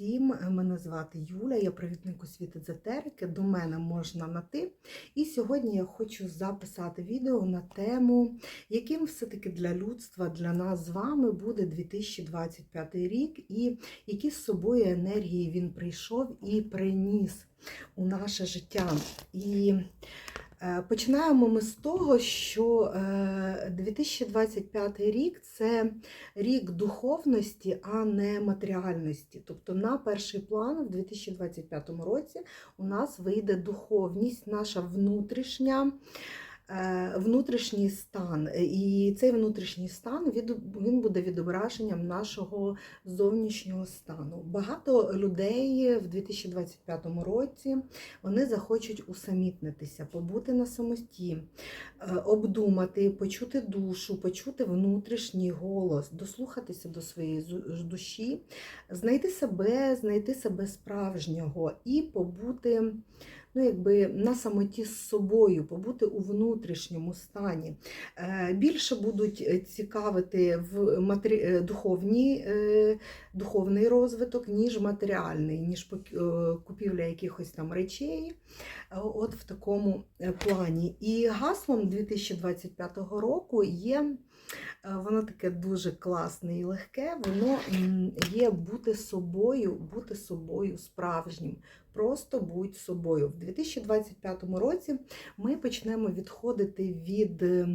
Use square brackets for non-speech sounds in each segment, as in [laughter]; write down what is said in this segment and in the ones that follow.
Всім, мене звати Юля, я провідник освіти езотерики, до мене можна на ти. І сьогодні я хочу записати відео на тему, яким все-таки для людства, для нас з вами буде 2025 рік, і які з собою енергії він прийшов і приніс у наше життя. І Починаємо ми з того, що е, 2025 рік це рік духовності, а не матеріальності. Тобто на перший план в 2025 році у нас вийде духовність, наша внутрішня. Е, Внутрішній стан, і цей внутрішній стан він буде відображенням нашого зовнішнього стану. Багато людей в 2025 році вони захочуть усамітнитися, побути на самоті, е, обдумати, почути душу, почути внутрішній голос, дослухатися до своєї душі, знайти себе, знайти себе справжнього і побути. Ну, якби на самоті з собою, побути у внутрішньому стані. Е, Більше будуть е, цікавити в матері... е, духовні, духовний розвиток, ніж матеріальний, ніж купівля якихось там речей. От в такому плані. І гаслом 2025 року є, воно таке дуже класне і легке, воно є бути собою, бути собою справжнім. Просто будь собою. В 2025 році ми почнемо відходити від. е,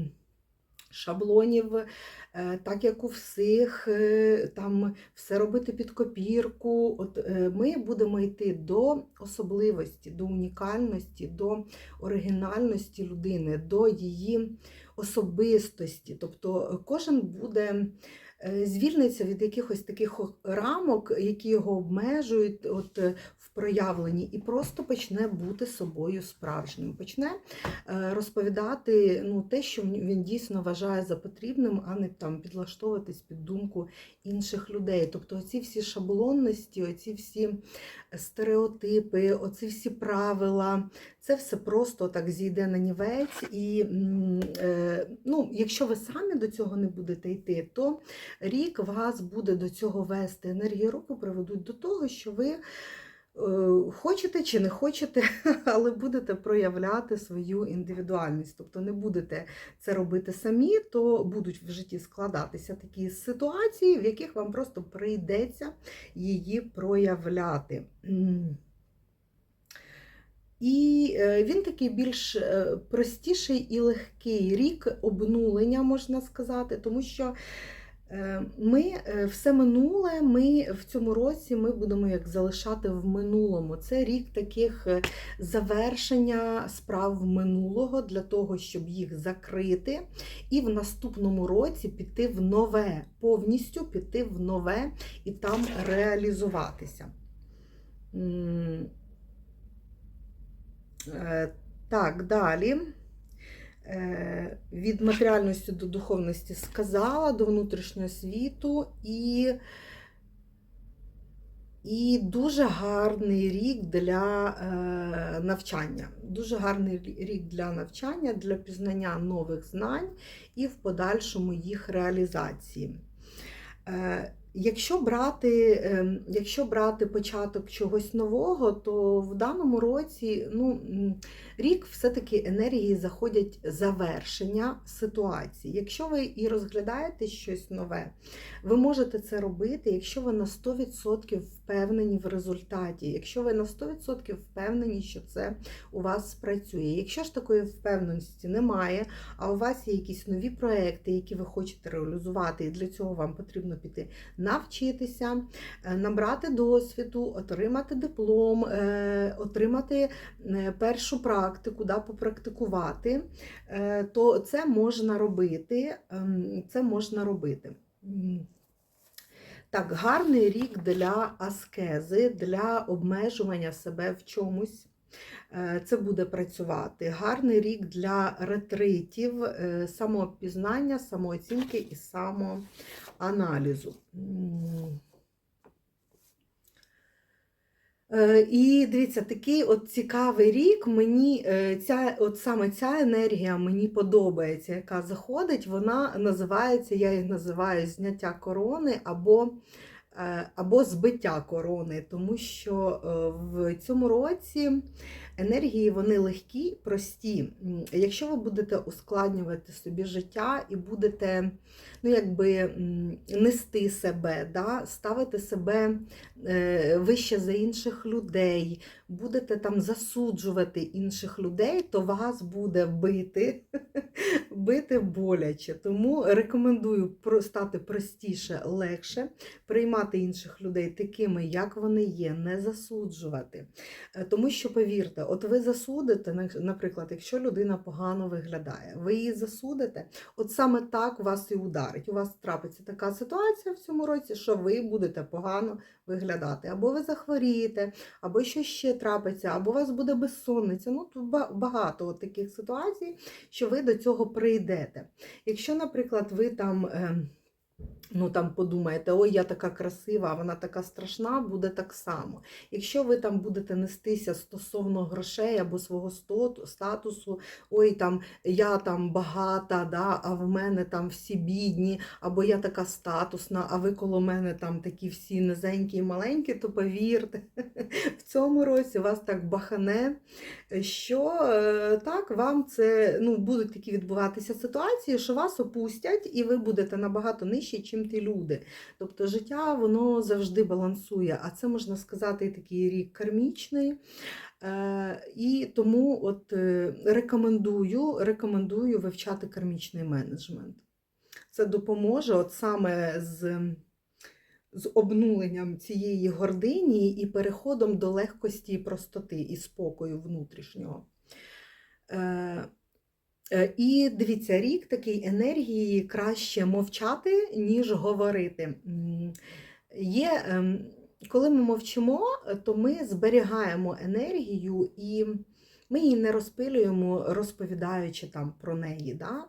Шаблонів, е, так як у всіх, е, там все робити під копірку. От ми будемо йти до особливості, до унікальності, до оригінальності людини, до її особистості. Тобто кожен буде звільниться від якихось таких рамок, які його обмежують от, е, в проявленні, і просто почне бути собою справжнім. Почне е, розповідати ну, те, що він дійсно вважає за потрібним, а не там підлаштовуватись під думку інших людей. Тобто оці всі шаблонності, оці всі стереотипи, оці всі правила, це все просто так зійде на нівець. І е, ну, якщо ви самі до цього не будете йти, то рік вас буде до цього вести. Енергії року приведуть до того, що ви. е, Хочете чи не хочете, [laughs] але будете проявляти свою індивідуальність. Тобто не будете це робити самі, то будуть в житті складатися такі ситуації, в яких вам просто прийдеться її проявляти. І е, він такий більш е, простіший і легкий рік обнулення, можна сказати, тому що ми е, все минуле, ми в цьому році ми будемо як залишати в минулому. Це рік таких е, завершення справ минулого для того, щоб їх закрити, і в наступному році піти в нове, повністю піти в нове і там реалізуватися. Е, Так, далі. Е, Від матеріальності до духовності сказала, до внутрішнього світу і, і дуже гарний рік для е, навчання. Дуже гарний рік для навчання, для пізнання нових знань і в подальшому їх реалізації. Якщо брати, ем, якщо брати початок чогось нового, то в даному році ну, рік все-таки енергії заходять завершення ситуації. Якщо ви і розглядаєте щось нове, ви можете це робити, якщо ви на 100% впевнені в результаті, якщо ви на 100% впевнені, що це у вас спрацює. Якщо ж такої впевненості немає, а у вас є якісь нові проекти, які ви хочете реалізувати, і для цього вам потрібно піти навчитися, е, набрати досвіду, отримати диплом, е, отримати е, першу практику, да, попрактикувати, то це можна робити. ем, Це можна робити. Так, гарний рік для аскези, для обмежування себе в чомусь. Е, Це буде працювати. Гарний рік для ретритів, е, самопізнання, самооцінки і самоаналізу. М. Е, І дивіться, такий от цікавий рік. Мені е, ця, от саме ця енергія мені подобається, яка заходить. Вона називається, я її називаю зняття корони або е, або збиття корони, тому що е, в цьому році енергії вони легкі, прості. Якщо ви будете ускладнювати собі життя і будете ну, якби, нести себе, да, ставити себе е, вище за інших людей, будете там засуджувати інших людей, то вас буде бити, [laughs] бити боляче. Тому рекомендую стати простіше, легше, приймати інших людей такими, як вони є, не засуджувати. Е, Тому що, повірте, от ви засудите, наприклад, якщо людина погано виглядає, ви її засудите, от саме так вас і ударить. У вас трапиться така ситуація в цьому році, що ви будете погано виглядати. Або ви захворієте, або що ще трапиться, або у вас буде безсонниця. Ну, тут багато таких ситуацій, що ви до цього прийдете. Якщо, наприклад, ви там. ем, Ну, там подумаєте, ой, я така красива, а вона така страшна, буде так само. Якщо ви там будете нестися стосовно грошей або свого статусу, ой, там я там багата, да, а в мене там всі бідні, або я така статусна, а ви коло мене там такі всі низенькі і маленькі, то повірте, цьому році вас так бахане, що е, так вам це ну, будуть такі відбуватися ситуації, що вас опустять, і ви будете набагато нижчі, чим ті люди. Тобто життя воно завжди балансує, а це можна сказати такий рік кармічний. Е, І тому от е, рекомендую, рекомендую вивчати кармічний менеджмент. Це допоможе от саме з, з обнуленням цієї гордині і переходом до легкості і простоти і спокою внутрішнього. Е, Е, І дивіться, рік такий енергії краще мовчати, ніж говорити. Є, ем, коли ми мовчимо, то ми зберігаємо енергію і ми її не розпилюємо, розповідаючи там про неї. Да?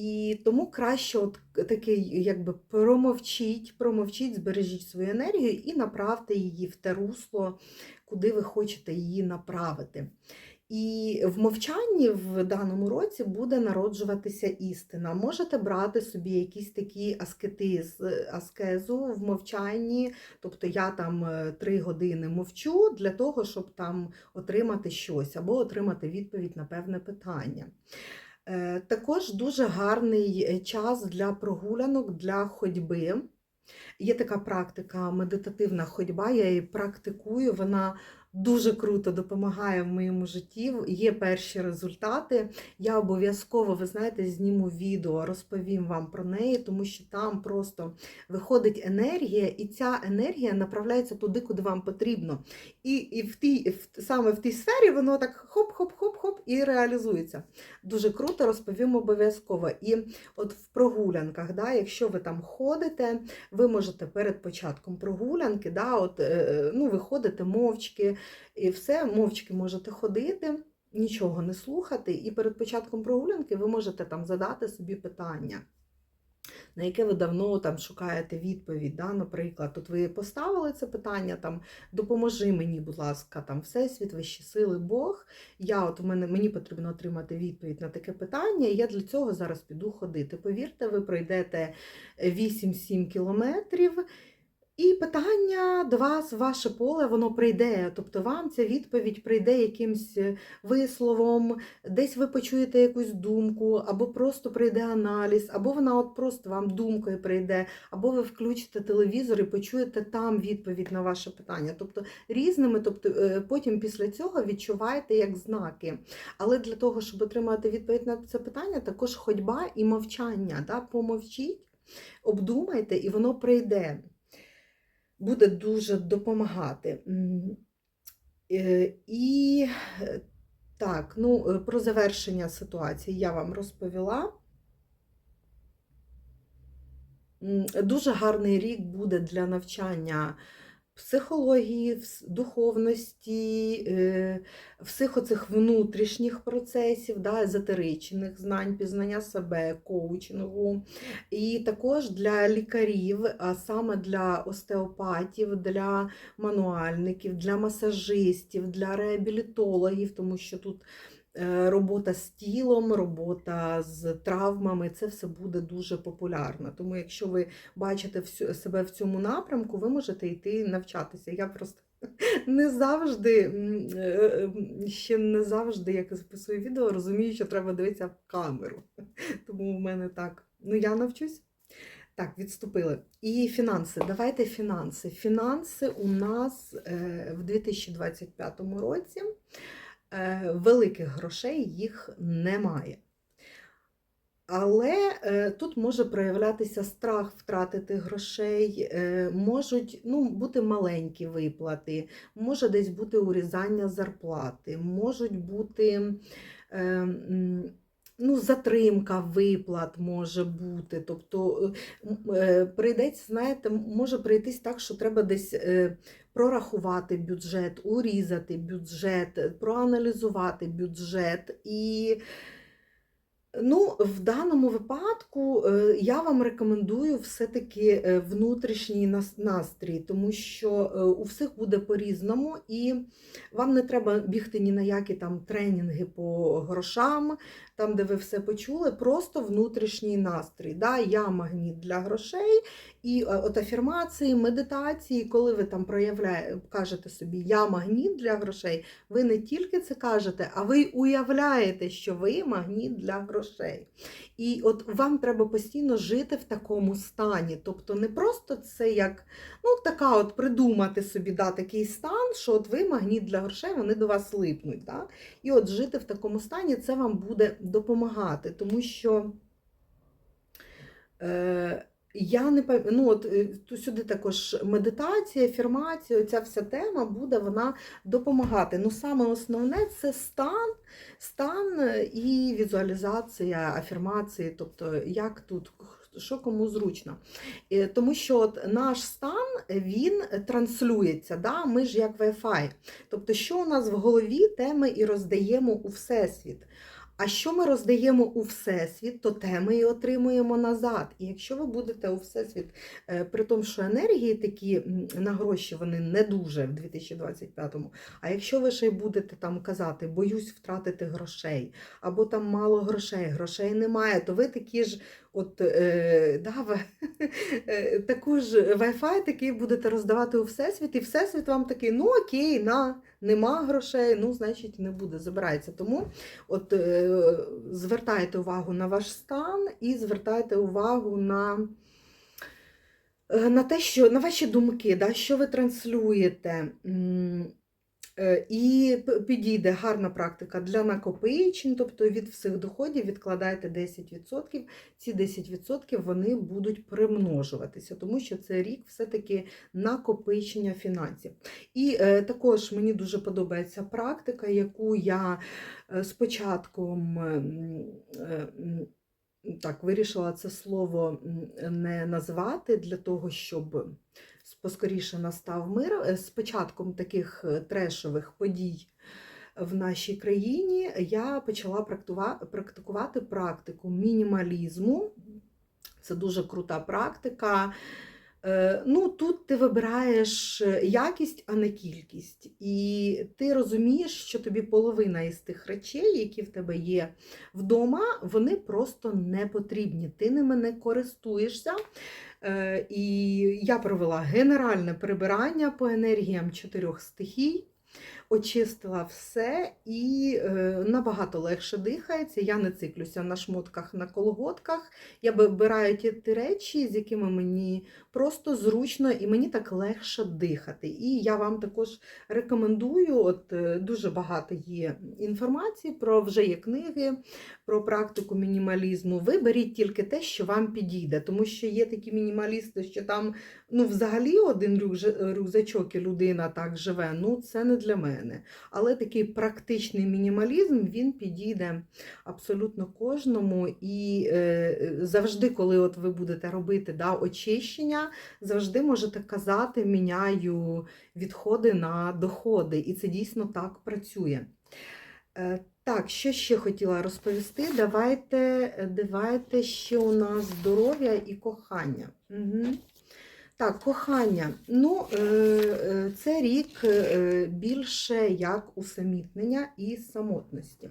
І тому краще от такий, якби промовчіть, промовчіть, збережіть свою енергію і направте її в те русло, куди ви хочете її направити. І в мовчанні в даному році буде народжуватися істина. Можете брати собі якісь такі аскетиз, аскезу в мовчанні, тобто я там е, три години мовчу для того, щоб там отримати щось або отримати відповідь на певне питання. Е, Також дуже гарний е, час для прогулянок, для ходьби. Є така практика медитативна ходьба, я її практикую, вона дуже круто допомагає в моєму житті. Є перші результати. Я обов'язково, ви знаєте, зніму відео, розповім вам про неї, тому що там просто виходить енергія, і ця енергія направляється туди, куди вам потрібно. І, і в тій, саме в тій сфері воно так хоп-хоп-хоп-хоп і реалізується. Дуже круто, розповім обов'язково. І от в прогулянках, да, якщо ви там ходите, ви можете перед початком прогулянки, да, от, е, ну, ви мовчки, і все, мовчки можете ходити, нічого не слухати, і перед початком прогулянки ви можете там задати собі питання. На яке ви давно там шукаєте відповідь, да? наприклад, тут ви поставили це питання, там допоможи мені, будь ласка, там Всесвіт, вищі сили, Бог. Я от мене мені потрібно отримати відповідь на таке питання, і я для цього зараз піду ходити. Повірте, ви пройдете 8-7 кілометрів. І питання до вас, ваше поле, воно прийде. Тобто вам ця відповідь прийде якимсь висловом, десь ви почуєте якусь думку, або просто прийде аналіз, або вона от просто вам думкою прийде, або ви включите телевізор і почуєте там відповідь на ваше питання. Тобто різними, тобто е, потім після цього відчуваєте як знаки. Але для того, щоб отримати відповідь на це питання, також ходьба і мовчання. Да? Помовчіть, обдумайте, і воно прийде буде дуже допомагати. Е, І так, ну, е, про завершення ситуації я вам розповіла. Дуже гарний рік буде для навчання психології, вс- духовності, е, всіх оцих внутрішніх процесів, да, езотеричних знань, пізнання себе, коучингу. І також для лікарів, а саме для остеопатів, для мануальників, для масажистів, для реабілітологів, тому що тут робота з тілом, робота з травмами це все буде дуже популярно. Тому, якщо ви бачите себе в цьому напрямку, ви можете йти навчатися. Я просто [laughs] не завжди, е, е, ще не завжди, як записую відео, розумію, що треба дивитися в камеру. [laughs] Тому в мене так. Ну, я навчусь. Так, відступили. І фінанси. Давайте фінанси. Фінанси у нас е, в 2025 році е, великих грошей їх немає. Але е, тут може проявлятися страх втратити грошей, е, можуть ну, бути маленькі виплати, може десь бути урізання зарплати, можуть бути е, ну, затримка виплат може бути. Тобто е, е, прийдеться, знаєте, може прийтись так, що треба десь е, прорахувати бюджет, урізати бюджет, проаналізувати бюджет і. Ну, в даному випадку я вам рекомендую все-таки внутрішній настрій, тому що у всіх буде по-різному, і вам не треба бігти ні на які там тренінги по грошам, там, де ви все почули, просто внутрішній настрій. Да? Я магніт для грошей, і е, от афірмації, медитації, коли ви там проявляєте, кажете собі Я магніт для грошей, ви не тільки це кажете, а ви уявляєте, що ви магніт для грошей. І от вам треба постійно жити в такому стані. Тобто не просто це як ну, така от придумати собі да, такий стан, що от ви магніт для грошей, вони до вас липнуть. Да? І от жити в такому стані це вам буде допомагати, тому що. Е, я не ну от е, сюди також медитація, афірмація, ця вся тема буде вона допомагати. Ну, саме основне це стан, стан е, і візуалізація, афірмації, тобто як тут, що кому зручно. Тому що от наш стан він транслюється. Да? Ми ж як Wi-Fi. Тобто, що у нас в голові, те ми і роздаємо у Всесвіт. А що ми роздаємо у Всесвіт, то те ми і отримуємо назад. І якщо ви будете у Всесвіт, е, при тому, що енергії такі на гроші вони не дуже в 2025-му, а якщо ви ще й будете там казати, боюсь втратити грошей, або там мало грошей, грошей немає, то ви такі ж, от е, да, ви, [laughs] е, таку ж Wi-Fi такий будете роздавати у Всесвіт, і Всесвіт вам такий, ну окей, на, нема грошей, ну, значить, не буде, забирається. Тому от е, звертайте увагу на ваш стан і звертайте увагу на, е, на те, що на ваші думки, да, що ви транслюєте. Е, І підійде гарна практика для накопичень, тобто від всіх доходів відкладайте 10%. Ці 10% вони будуть примножуватися, тому що це рік все-таки накопичення фінансів. І е, також мені дуже подобається практика, яку я е, так, вирішила це слово не назвати для того, щоб поскоріше настав мир. Е, З початком таких е, трешових подій в нашій країні я почала практикувати практику мінімалізму. Це дуже крута практика. Е, Ну, тут ти вибираєш е, якість, а не кількість. І ти розумієш, що тобі половина із тих речей, які в тебе є вдома, вони просто не потрібні. Ти ними не користуєшся. Е, І я провела генеральне прибирання по енергіям чотирьох стихій. Очистила все і е, набагато легше дихається. Я не циклюся на шмотках, на колготках. Я вибираю ті, ті речі, з якими мені просто зручно і мені так легше дихати. І я вам також рекомендую, от е, дуже багато є інформації про вже є книги про практику мінімалізму. Ви беріть тільки те, що вам підійде, тому що є такі мінімалісти, що там ну, взагалі один рюкзачок і людина так живе. Ну, це не для мене. Але такий практичний мінімалізм він підійде абсолютно кожному. І е, завжди, коли от ви будете робити да, очищення, завжди можете казати, міняю відходи на доходи. І це дійсно так працює. Е, Так, що ще хотіла розповісти? Давайте, давайте ще у нас здоров'я і кохання. Угу. Так, кохання. Ну, е, е, це рік е, більше як усамітнення і самотності.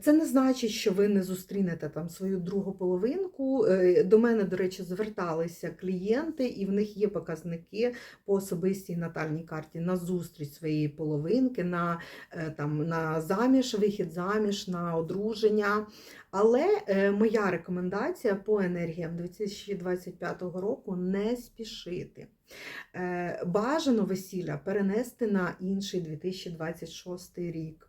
Це не значить, що ви не зустрінете там свою другу половинку. Е, До мене, до речі, зверталися клієнти, і в них є показники по особистій натальній карті на зустріч своєї половинки, на, е, там, на заміж, вихід заміж, на одруження. Але е, моя рекомендація по енергіям 2025 року не спішити. Бажано весілля перенести на інший 2026 рік.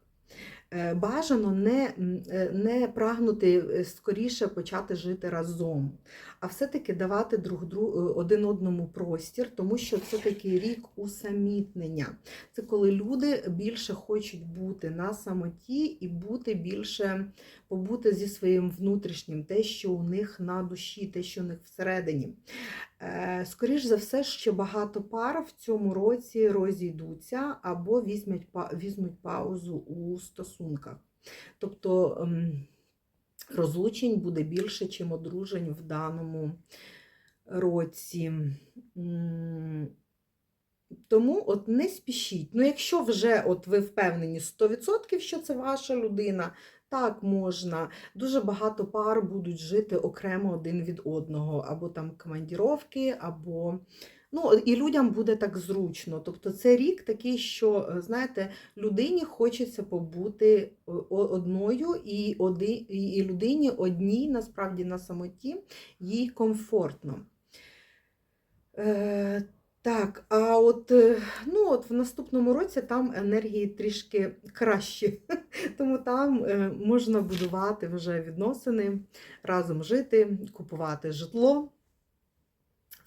Е, Бажано не, е, не прагнути е, скоріше почати жити разом, а все-таки давати друг другу один одному простір, тому що це такий рік усамітнення. Це коли люди більше хочуть бути на самоті і бути більше побути зі своїм внутрішнім, те, що у них на душі, те, що у них всередині. Е, Скоріш за все, що багато пар в цьому році розійдуться або візьмуть, візьмуть паузу у стосунках. Тобто ем, розлучень буде більше, чим одружень в даному році. Тому от не спішіть. Ну, якщо вже от ви впевнені 100%, що це ваша людина, так можна. Дуже багато пар будуть жити окремо один від одного, або там командіровки, або. Ну, і людям буде так зручно. Тобто це рік такий, що, е, знаєте, людині хочеться побути о- одною, і, оди, і людині одній, насправді, на самоті, їй комфортно. Е, так, а от, е, ну, от в наступному році там енергії трішки кращі, [laughs] тому там е, можна будувати вже відносини, разом жити, купувати житло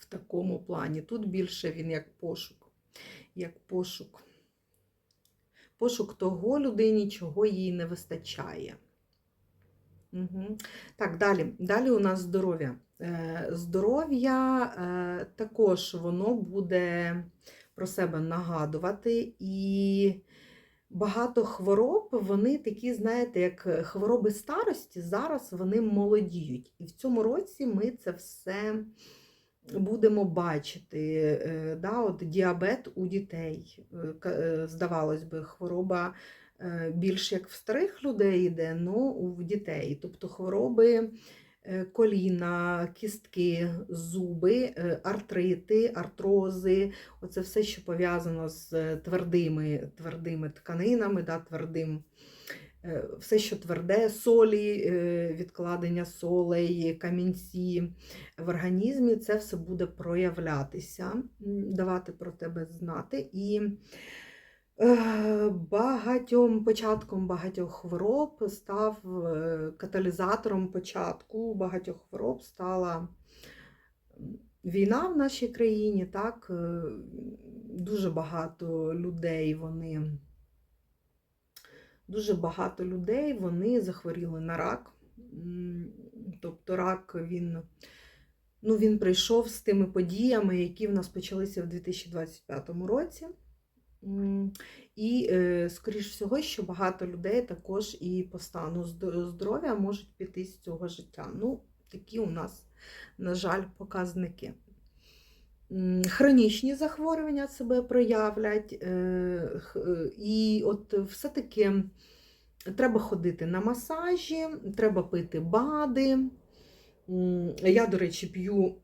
такому плані. Тут більше він як пошук, як пошук. Пошук того людині, чого їй не вистачає. Угу. Так, далі. Далі у нас здоров'я. Е, Здоров'я е, також воно буде про себе нагадувати. І багато хвороб, вони такі, знаєте, як хвороби старості, зараз вони молодіють. І в цьому році ми це все будемо бачити. Е, Да, от Діабет у дітей. Е, е, Здавалось би, хвороба більш як в старих людей йде, ну в дітей. Тобто хвороби коліна, кістки, зуби, артрити, артрози, оце все, що пов'язано з твердими, твердими тканинами, да, твердим. Е, Все, що тверде, солі, е, відкладення солей, камінці в організмі, це все буде проявлятися, давати про тебе знати. І Е, Багатьом початком багатьох хвороб став каталізатором початку багатьох хвороб стала війна в нашій країні. Так, дуже багато людей вони дуже багато людей вони захворіли на рак. Тобто рак він, ну, він прийшов з тими подіями, які в нас почалися в 2025 році. І, е, скоріш всього, що багато людей також і по стану здоров'я можуть піти з цього життя. Ну, такі у нас, на жаль, показники. Хронічні захворювання себе проявлять, е, е, і от все-таки треба ходити на масажі, треба пити БАДи. Я, до речі, п'ю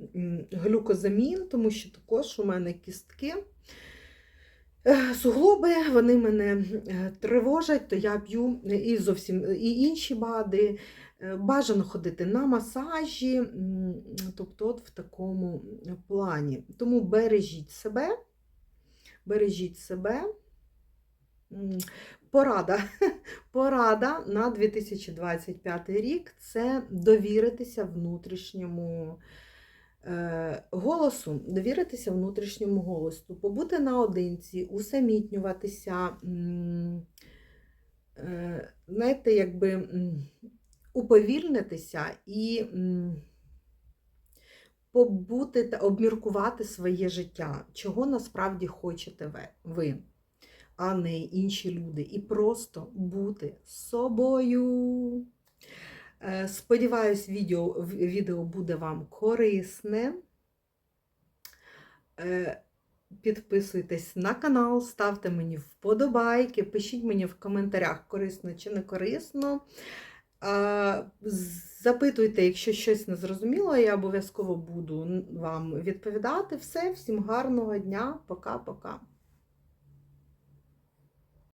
глюкозамін, тому що також у мене кістки. Е, Суглоби, вони мене е, тривожать, то я п'ю і зовсім і інші БАДи. Е, Бажано ходити на масажі, тобто от в такому плані. Тому бережіть себе, бережіть себе. Порада. [laughs] Порада на 2025 рік це довіритися внутрішньому голосу, довіритися внутрішньому голосу, побути наодинці, усамітнюватися, е, знаєте, якби уповільнитися і побути та обміркувати своє життя, чого насправді хочете ви, а не інші люди. І просто бути собою. Е, Сподіваюсь, відео, відео буде вам корисне. Е, Підписуйтесь на канал, ставте мені вподобайки, пишіть мені в коментарях, корисно чи не корисно. Запитуйте, якщо щось не зрозуміло, я обов'язково буду вам відповідати. Все, всім гарного дня, пока-пока.